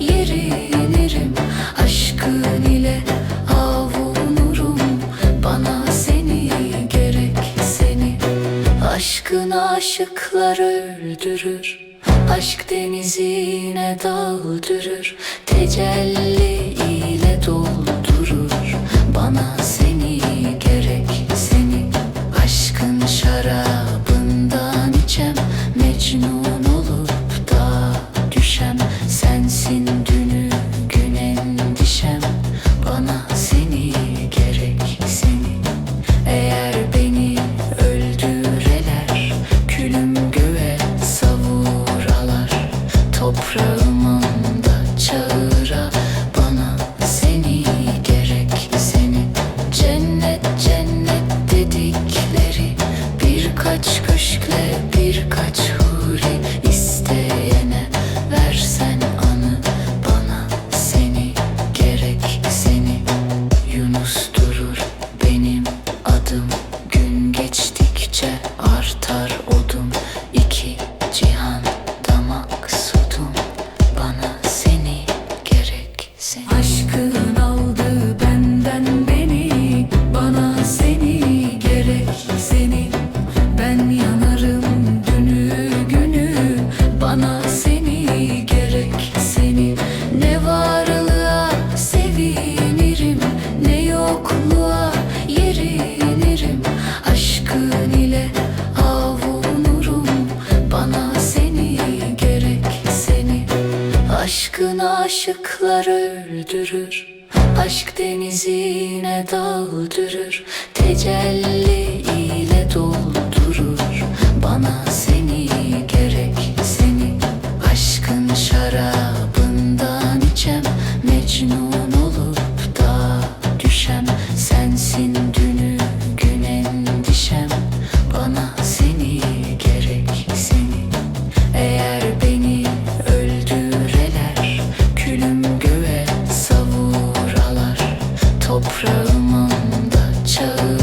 yeri Aşkın ile avunurum. Bana seni gerek seni. Aşkın aşıklar öldürür. Aşk denizine daldırır. Tecelli ile doldurur. Bana seni gerek seni. Aşkın şarabı through. Aşkın aşıklar öldürür. Aşk denizine daldırır. Tecelli ile doldur. Toprağımın da çağı.